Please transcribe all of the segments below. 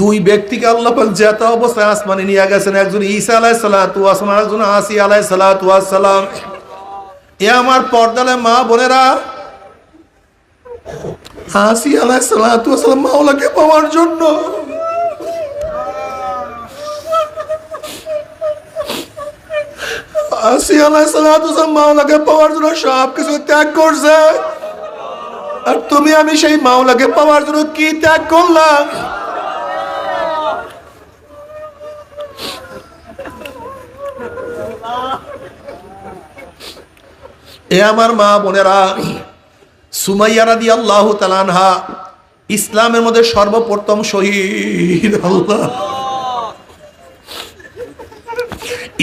দুই ব্যক্তিকে আল্লাহ যেত অবস্থায় আসমানে নিয়ে গেছেন, একজন ঈসা আলাই সালাতু একজন আসি আলাই সালাতু এ আমার পর্দালে মা বোনেরা, আসি আলাই সালাতু মাওলাকে পাওয়ার জন্য। আসি আলাই সালাতু মাওলাকে পাওয়ার জন্য সব কিছু ত্যাগ করছে। আর তুমি আমি সেই মাওলাকে পাওয়ার জন্য কি ত্যাগ করলাম এ আমার মা বোনেরা, সুমাইয়া রাদি আল্লাহ তালানহা ইসলামের মধ্যে সর্বপ্রথম শহীদ আল্লাহ।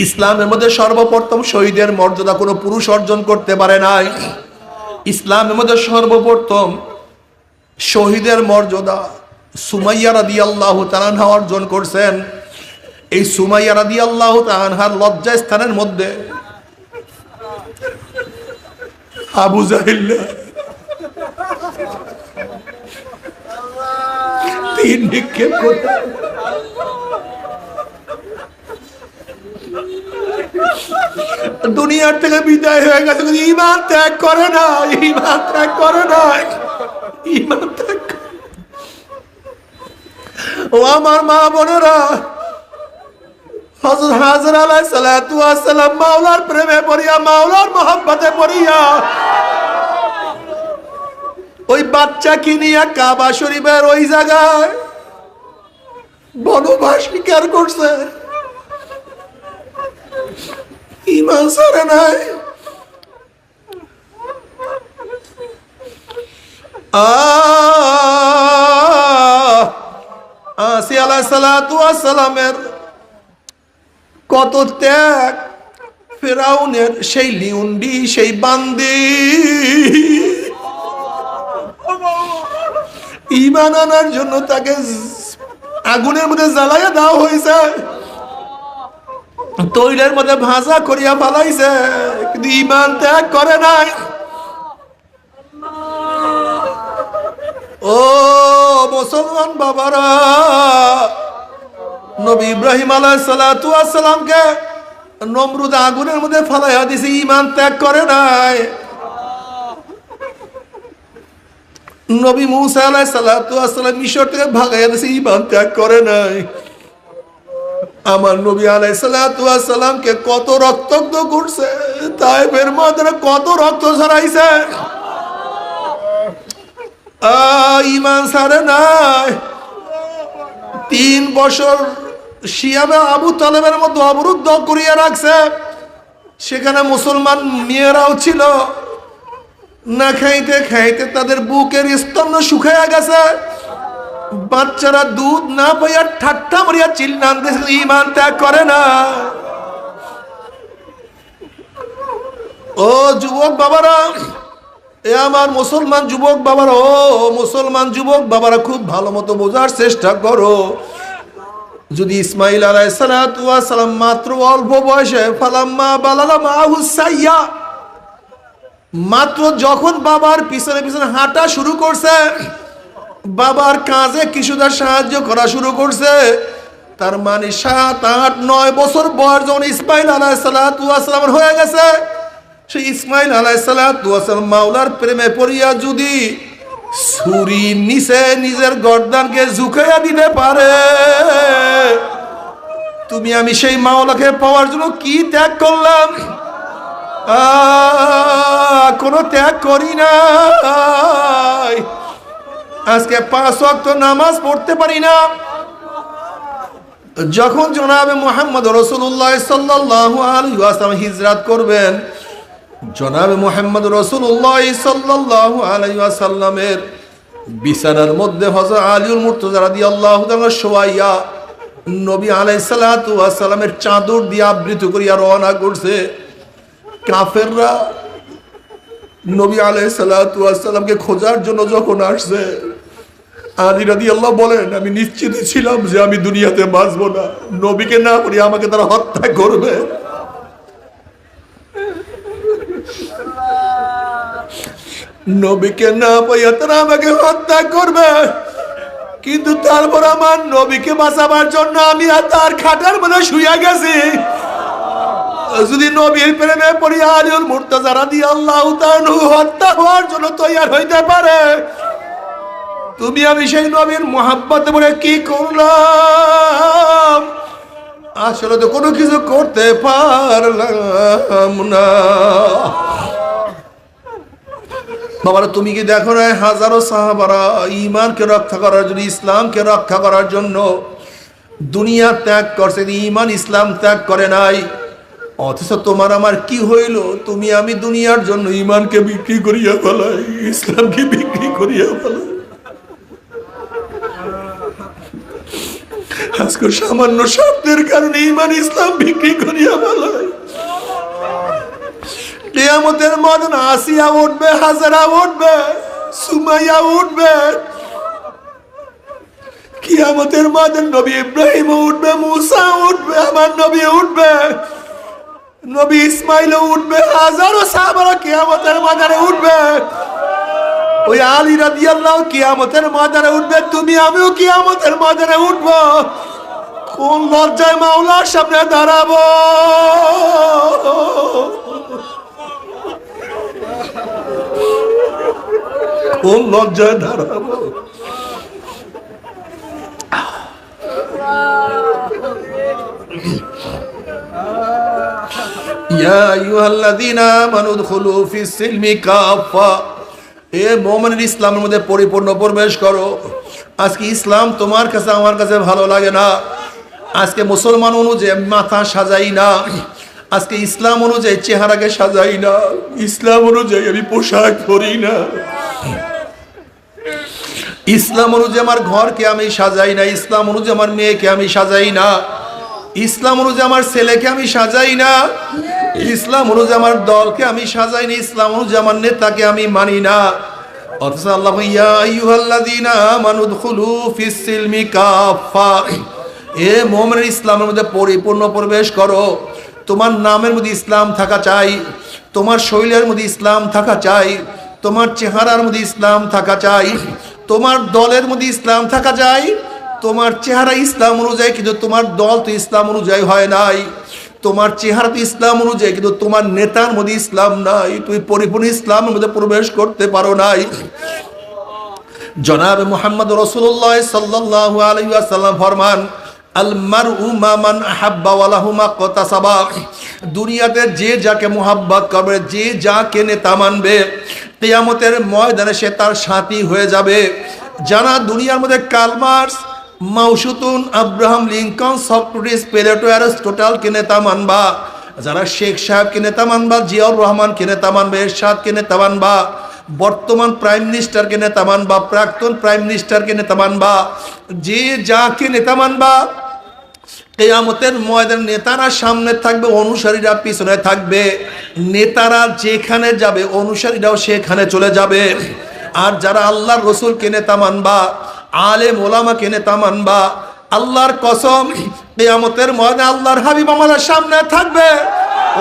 ইসলামের মধ্যে সর্বপ্রথম শহীদের মর্যাদা কোনো পুরুষ অর্জন করতে পারে নাই। ইসলামের মধ্যে সর্বপ্রথম শহীদের মর্যাদা সুমাইয়া রাদি আল্লাহ তালানহা অর্জন করছেন। এই সুমাইয়া রাদি আল্লাহ তালানহার লজ্জা স্থানের মধ্যে আবু জাহিল্লা তিন নিক্ষেপ করতে দুনিয়ার থেকে বিদায় হয়ে গেছে। ইমান ত্যাগ করে না ইমান ত্যাগ করে না ইমান ত্যাগ ও আমার মা বোনেরা, হযরত হাজর সালাম মাওলার প্রেমে পড়িয়া, মাওলার পড়িয়া, ওই বাচ্চা কিনিয়া কাবা শরীফের ওই জায়গায় বনবাস স্বীকার করছে। ইমান সারে নাই। কত ত্যাগ, ফেরাউনের সেই লিউন্ডি, সেই বান্দি। ইমান আনার জন্য তাকে আগুনের মধ্যে জ্বালাইয়া দেওয়া হয়েছে। তৈলের মধ্যে ভাজা করিয়া ফালাইছে, কিন্তু ইমান ত্যাগ করে নাই। ও মুসলমান বাবারা, নবী ইব্রাহিম আলাহ সালামকে নমরুদ আগুনের মধ্যে ফালাইয়া দিছে ইমান ত্যাগ করে নাই। নবী মুসা আলাহ সালাম মিশর থেকে ভাগাইয়া দিছে ইমান ত্যাগ করে নাই। আমার নবী আলাই সালামকে কত রক্তাক্ত করছে, তাই বের মধ্যে কত রক্ত ছড়াইছে। ইমান সারে নাই। তিন বছর শিয়াবে আবু তালেবের মধ্যে অবরুদ্ধ করিয়া রাখছে। সেখানে মুসলমান মেয়েরাও ছিল। না খাইতে খাইতে তাদের বুকের স্তম্ভ শুকাইয়া গেছে। বাচ্চারা দুধ না পাইয়া ঠাট্টা মারিয়া চিল্লান ইমান ত্যাগ করে না। ও যুবক বাবারা, এ আমার মুসলমান যুবক বাবারা, ও মুসলমান যুবক বাবারা, খুব ভালো মতো বোঝার চেষ্টা করো। যদি ইসমাইল আলাই সালাম মাত্র অল্প বয়সে, ফালাম্মা বালালা মাহুসাইয়া মাত্র যখন বাবার পিছনে পিছনে হাঁটা শুরু করছে বাবার কাজে কিছুটা সাহায্য করা শুরু করছে। তার মানে সাত, আট, নয় বছর বয়স যখন ইসমাইল আলাহ সালামের হয়ে গেছে, সেই ইসমাইল আলাহ সালাম মাওলার প্রেমে পড়িয়া যদি ছুরি নিচে নিজের গর্দানকে ঝুঁকাইয়া দিতে পারে, তুমি আমি সেই মাওলাকে পাওয়ার জন্য কি ত্যাগ করলাম? কোনো ত্যাগ করি না। আজকে পাঁচ ওয়াক্ত নামাজ পড়তে পারি না। যখন জনাবে মোহাম্মদ রসুল্লাহ সাল্লাহ আলহাম হিজরাত করবেন, জনাবে মোহাম্মদ রসুল্লাহ সাল্লাহ আলাইসাল্লামের মধ্যে হজর আলিউল মুর্তজা আল্লাহ সোয়াইয়া নবী আলাই সাল্লামের চাদর দিয়ে আবৃত করিয়া রওনা করছে। কাফেররা নবী আলাই সাল্লামকে খোঁজার জন্য যখন আসছে আলী রাদি আল্লাহ বলেন, আমি নিশ্চিত ছিলাম যে আমি দুনিয়াতে বাঁচবো না। নবীকে না করি আমাকে তারা হত্যা করবে। নবীকে না পাইয়া তারা আমাকে হত্যা করবে। কিন্তু তারপর আমার নবীকে বাঁচাবার জন্য আমি আর তার খাটার মধ্যে শুয়ে গেছি। যদি নবীর প্রেমে পড়ি, আলিউল মুর্তাজারা দিয়ে আল্লাহ হত্যা হওয়ার জন্য তৈয়ার হইতে পারে। তুমি আমি সেই নবীর মোহাব্বত বলে কি করলাম? আসলে তো কোনো কিছু করতে পারলাম না। বাবারা, তুমি কি দেখো না, হাজারো সাহাবারা ইমানকে রক্ষা করার জন্য, ইসলামকে রক্ষা করার জন্য দুনিয়া ত্যাগ করছে ইমান ইসলাম ত্যাগ করে নাই। অথচ তোমার আমার কি হইল? তুমি আমি দুনিয়ার জন্য ইমানকে বিক্রি করিয়া ফেলাই, ইসলামকে বিক্রি করিয়া ফেলাই। আজকে সামান্য শব্দের কারণে ইমান ইসলাম বিক্রি করিয়া ফেলাই কেয়ামতের মদন আসিয়া উঠবে, হাজারা উঠবে, সুমাইয়া উঠবে। কিয়ামতের মদন নবী ইব্রাহিম উঠবে মুসা উঠবে, আমার নবী উঠবে। নবী ইসমাইল উঠবে, হাজারো সাহাবারা কিয়ামতের মাদারে উঠবে। ওই আলী রাদিয়াল্লাহু কিয়ামতের মাদারে উঠবে, তুমি আমিও কিয়ামতের মাদারে উঠবো। কোন লজ্জায় মাওলার সামনে দাঁড়াবো? কোন লজ্জায় দাঁড়াবো? ইয়া আইয়ুহাল্লাযীনা আমানু দুখুলু ফিস এ মোমেনের ইসলামের মধ্যে পরিপূর্ণ প্রবেশ করো। আজকে ইসলাম তোমার কাছে, আমার কাছে ভালো লাগে না। আজকে মুসলমান অনুযায়ী মাথা সাজাই না। আজকে ইসলাম অনুযায়ী চেহারাকে সাজাই না। ইসলাম অনুযায়ী আমি পোশাক পরি না। ইসলাম অনুযায়ী আমার ঘরকে আমি সাজাই না। ইসলাম অনুযায়ী আমার মেয়েকে আমি সাজাই না। ইসলাম অনুযায়ী আমার ছেলেকে আমি সাজাই না। ইসলাম অনুযায়ী আমার দলকে আমি সাজাই না। ইসলাম অনুযায়ী আমার নেতাকে আমি মানি না। অথচ আল্লাহ ইয়া আইয়ুহাল্লাযীনা আমানু দুখুলু ফিস সিলমি কাফা এ মোমেনের ইসলামের মধ্যে পরিপূর্ণ প্রবেশ করো। তোমার নামের মধ্যে ইসলাম থাকা চাই, তোমার শৈলের মধ্যে ইসলাম থাকা চাই, তোমার চেহারার মধ্যে ইসলাম থাকা চাই, তোমার দলের মধ্যে ইসলাম থাকা চাই, তোমার চেহারা ইসলাম অনুযায়ী কিন্তু তোমার দল তো ইসলাম অনুযায়ী হয় নাই। তোমার চেহারা তো ইসলাম অনুযায়ী কিন্তু তোমার নেতার মধ্যে ইসলাম নাই। তুমি পরিপূর্ণ ইসলামের মধ্যে প্রবেশ করতে পারো নাই। জনাব মোহাম্মদ রসুল্লাহ সাল্লাহ আলাইসাল্লাম ফরমান দুনিয়াতে যে যাকে মোহাব্বত করবে, যে যাকে নেতা মানবে। কেয়ামতের ময়দানে সে তার সাথী হয়ে যাবে। যারা দুনিয়ার মধ্যে Karl Marx, মাউসুতুন, Abraham Lincoln, Socrates Plato অ্যারিস্টোটালকে নেতা মানবা। যারা শেখ সাহেবকে নেতা মানবা, জিয়াউর রহমানকে নেতা মানবা এরশাদকে নেতা মানবা। বর্তমান প্রাইম মিনিস্টারকে নেতা মানবা, প্রাক্তন প্রাইম মিনিস্টারকে নেতা মানবা। যে যাকে নেতা মানবা কেয়ামতের ময়দান নেতারা সামনে থাকবে, অনুসারীরা পিছনে থাকবে। নেতারা যেখানে যাবে, অনুসারীরাও সেখানে চলে যাবে। আর যারা আল্লাহর রসুলকে নেতা মানবা আলে মোলামাকে নেতা মানবা, আল্লাহর কসম, কেয়ামতের ময়দানে আল্লাহর হাবিব আমাদের সামনে থাকবে।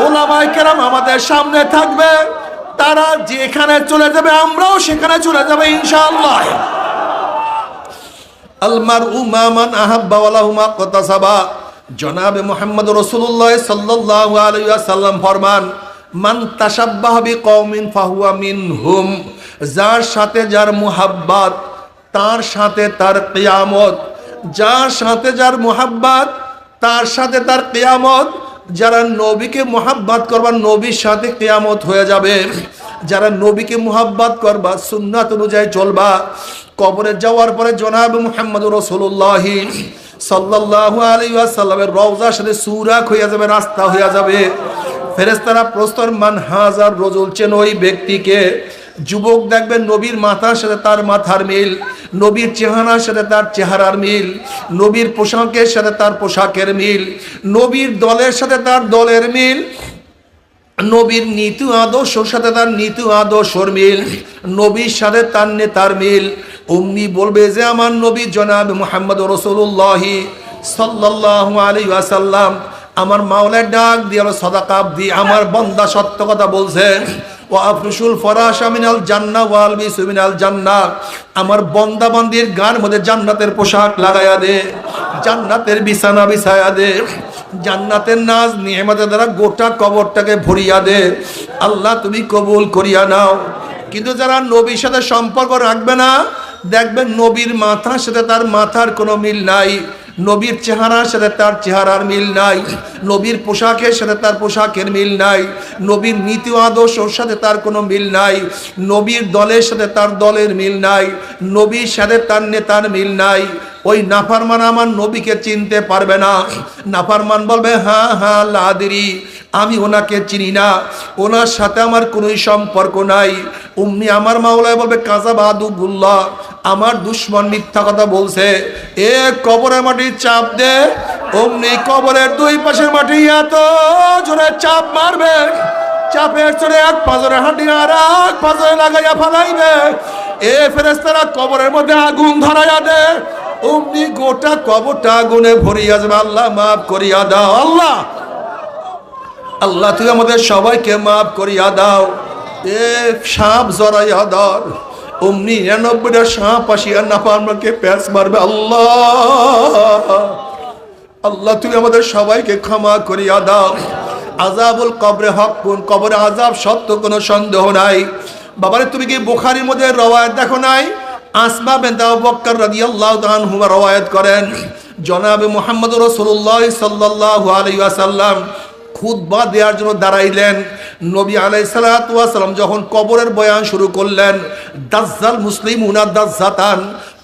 ওলামাই কেরাম আমাদের সামনে থাকবে। তারা যেখানে চলে যাবে, আমরাও সেখানে চলে যাবে, ইনশাআল্লাহ। আলমার উমামান আহাব্বা ওয়ালাহুমা কতাসাবা জনাবে মোহাম্মদ রসুল্লাহ সাল্লাল্লাহু আলাইহি ওয়াসাল্লাম ফরমান, মান তাসাব্বাহ বিকওমিন ফাহুয়া মিনহুম যার সাথে যার মুহাব্বাত, তার সাথে তার কিয়ামত। যার সাথে যার মুহাব্বাত, তার সাথে তার কিয়ামত। যারা নবীকে মোহাব্বাত করবা নবীর সাথে কেয়ামত হয়ে যাবে, যারা নবীকে মোহাব্বাত করবা সুন্নাত অনুযায়ী চলবা। কবরে যাওয়ার পরে জনাব মুহাম্মদ রসুল্লাহি সাল্লাল্লাহু আলাইহি ওয়াসাল্লামের রওজা সাথে সুরাক হইয়া যাবে, রাস্তা হইয়া যাবে। ফেরেশতারা প্রস্তর মান হাজার রজুল চেন ওই ব্যক্তিকে। যুবক দেখবেন নবীর মাথার সাথে তার মাথার মিল, নবীর চেহারার সাথে তার চেহারার মিল, নবীর পোশাকের সাথে তার পোশাকের মিল, নবীর দলের সাথে তার দলের মিল নবীর নীতি আদর্শর সাথে তার নীতি আদর্শর মিল, নবীর সাথে তার নেতার মিল। অমনি বলবে যে, আমার নবী জনাব মোহাম্মদ রসুল্লাহি সাল্লাহ আলী আসাল্লাম আমার মাওলার ডাক দিয়ে সদাকাব দি আমার বন্দা সত্য কথা বলছে। ও আফরুসুল ফরাশা মিনাল জান্না ওয়াল বিসু মিনাল জান্না। আমার বন্দা বান্দির গান মধ্যে জান্নাতের পোশাক লাগায়া দে। জান্নাতের বিছানা বিছায়া দে। জান্নাতের নাজ নিয়মতের দ্বারা গোটা কবরটাকে ভরিয়া দে। আল্লাহ, তুমি কবুল করিয়া নাও। কিন্তু যারা নবীর সাথে সম্পর্ক রাখবে না, দেখবেন নবীর মাথার সাথে তার মাথার কোনো মিল নাই। নবীর চেহারার সাথে তার চেহারার মিল নাই। নবীর পোশাকের সাথে তার পোশাকের মিল নাই। নবীর নীতি আদর্শর সাথে তার কোনো মিল নাই। নবীর দলের সাথে তার দলের মিল নাই। নবীর সাথে তার নেতার মিল নাই। ওই নাফারমান আমার নবীকে চিনতে পারবে না। নাফারমান বলবে হ্যাঁ হ্যাঁ লাদিরি, আমি ওনাকে চিনি না। ওনার সাথে আমার কোনোই সম্পর্ক নাই। উম্মি আমার মাওলায় বলবে, কাজা বাহাদুল্লাহ আমার দুশ্মন মিথ্যা কথা বলছে। এ কবরের মাটি চাপ দে, অমনি কবরের দুই পাশের মাটি এত জোরে চাপ মারবে। চাপের চড়ে এক পাজরে হাঁটি আর এক পাজরে লাগাইয়া ফালাইবে। এ ফেরেস্তারা কবরের মধ্যে আগুন ধরাইয়া দে অমনি গোটা কবরটা আগুনে ভরিয়া যাবে। আল্লাহ মাফ করিয়া দাও, আল্লাহ। আল্লাহ তুই আমাদের সবাইকে মাফ করিয়া দাও। এ সাপ জড়াইয়া ধর। অমনি নিরানব্বইটা সাপ আসিয়া না আমাকে প্যাঁচ মারবে, আল্লাহ। আল্লাহ, তুমি আমাদের সবাইকে ক্ষমা করিয়া দাও। আজাবুল কবরে হক কোন কবরে আজাব সত্য কোনো সন্দেহ নাই। বাবারে, তুমি কি বুখারির মধ্যে রওয়ায়ত দেখো নাই? আসমা বেন্দা বক্কর রাদিয়াল্লাহু তাআলা হুমা রওয়ায়াত করেন, জনাবে মুহাম্মদ সাল্লাল্লাহু আলাইহি ওয়াসাল্লাম খুতবা দেওয়ার জন্য দাঁড়াইলেন। নবী আলাইসালাম যখন কবরের বয়ান শুরু করলেন, দাজ্জাল মুসলিম উনার দাজ্জাতান,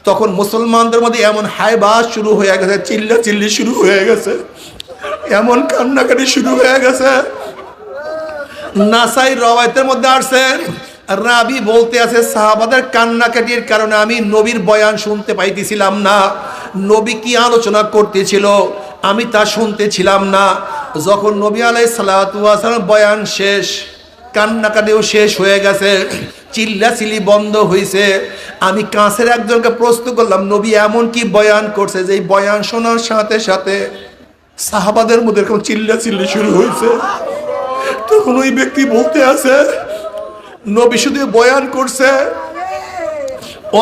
তখন মুসলমানদের মধ্যে এমন হাইবাস শুরু হয়ে গেছে, চিল্লা চিল্লি শুরু হয়ে গেছে, এমন কান্নাকাটি শুরু হয়ে গেছে। নাসাই রওয়ায়তের মধ্যে আসছে রাবি বলতে আছে, সাহাবাদের কান্নাকাটির কারণে আমি নবীর বয়ান শুনতে পাইতেছিলাম না। নবী কি আলোচনা করতেছিল, আমি তা শুনতেছিলাম না। যখন নবী আলাই সালাম বয়ান শেষ, কান্নাকাটিও শেষ হয়ে গেছে, চিল্লাচিল্লি বন্ধ হয়েছে আমি কাঁচের একজনকে প্রশ্ন করলাম, নবী এমন কি বয়ান করছে যে বয়ান শোনার সাথে সাথে সাহাবাদের মধ্যে এরকম চিল্লাচিল্লি শুরু হয়েছে তখন ওই ব্যক্তি বলতে আছে নবী শুধু বয়ান করছে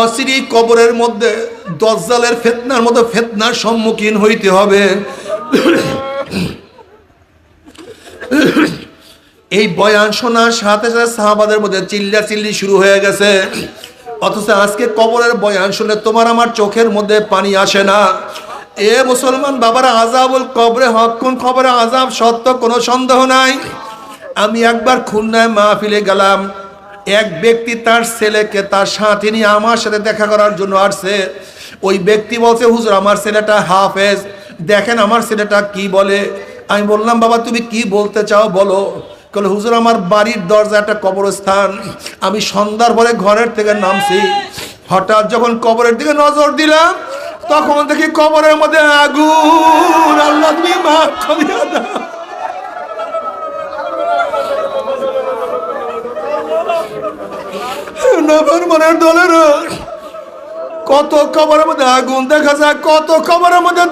অসিরি কবরের মধ্যে দজ্জালের ফেতনার মতো ফেতনার সম্মুখীন হইতে হবে। এই বয়ান শোনার সাথে সাথে সাহাবাদের মধ্যে চিল্লা চিল্লি শুরু হয়ে গেছে। অথচ আজকে কবরের বয়ান শুনে তোমার আমার চোখের মধ্যে পানি আসে না। এ মুসলমান বাবারা আজাবুল কবরে হকুন খবরে আজাব সত্য কোনো সন্দেহ নাই? আমি একবার খুলনায় মাহফিলে গেলাম এক ব্যক্তি তার ছেলেকে তার সাথে নিয়ে আমার সাথে দেখা করার জন্য আসছে। ওই ব্যক্তি বলছে, হুজুর, আমার ছেলেটা হাফেজ। দেখেন আমার ছেলেটা কি বলে? আমি বললাম, বাবা, তুমি কি বলতে চাও বলো? বলে হুজুর, আমার বাড়ির দরজা একটা কবরস্থান। আমি সন্ধ্যার পরে ঘরের থেকে নামছি। হঠাৎ যখন কবরের দিকে নজর দিলাম, তখন দেখি কবরের মধ্যে আগুন। আল্লাহ, তুমি মাফ করিয়া দাও। নবর মনের দলের। কত কবরের মধ্যে আগুন দেখা যায়, কত কবরের মধ্যে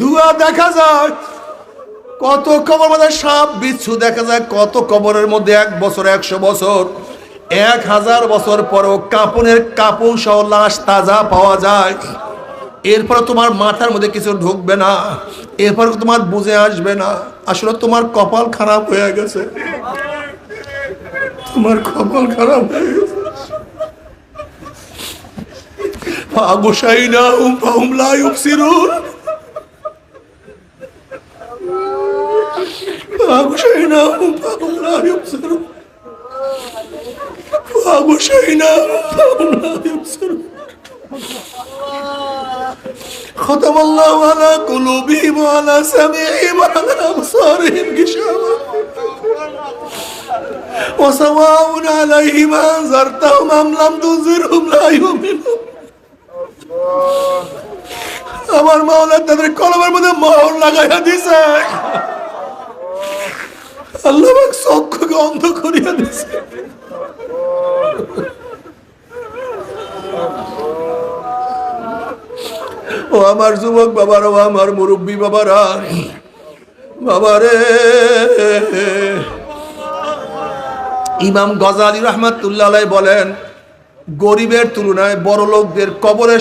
ধোঁয়া দেখা যায়, কত কবর মধ্যে সাপ বিচ্ছু দেখা যায়, কত কবরের মধ্যে এক বছর, একশো বছর, এক হাজার বছর পরও কাপনের কাপড় সহ লাশ তাজা পাওয়া যায়। এরপরে তোমার মাথার মধ্যে কিছু ঢুকবে না, এরপরে তোমার বুঝে আসবে না, আসলে তোমার কপাল খারাপ হয়ে গেছে। তোমার কপাল খারাপ হয়ে গেছে। فأغشيناهم فهم لا يبصرون فأغشيناهم فهم لا يبصرون فأغشيناهم فهم لا يبصرون ختم الله على قلوبهم وعلى سمعهم وعلى أبصارهم غشاوة وسواء عليهم أنذرتهم أم لم تنذرهم لا يؤمنون আমার মাওলা তাদের কলমের মধ্যে মোহর লাগাইয়া দিছে। আল্লাহ চক্ষুকে অন্ধ করিয়া দিছে। ও আমার যুবক বাবারা আমার মুরব্বী বাবারা, বাবারে। ইমাম গজালি রহমাতুল্লাহ বলেন, গরিবের তুলনায় বড় লোকদের কবরের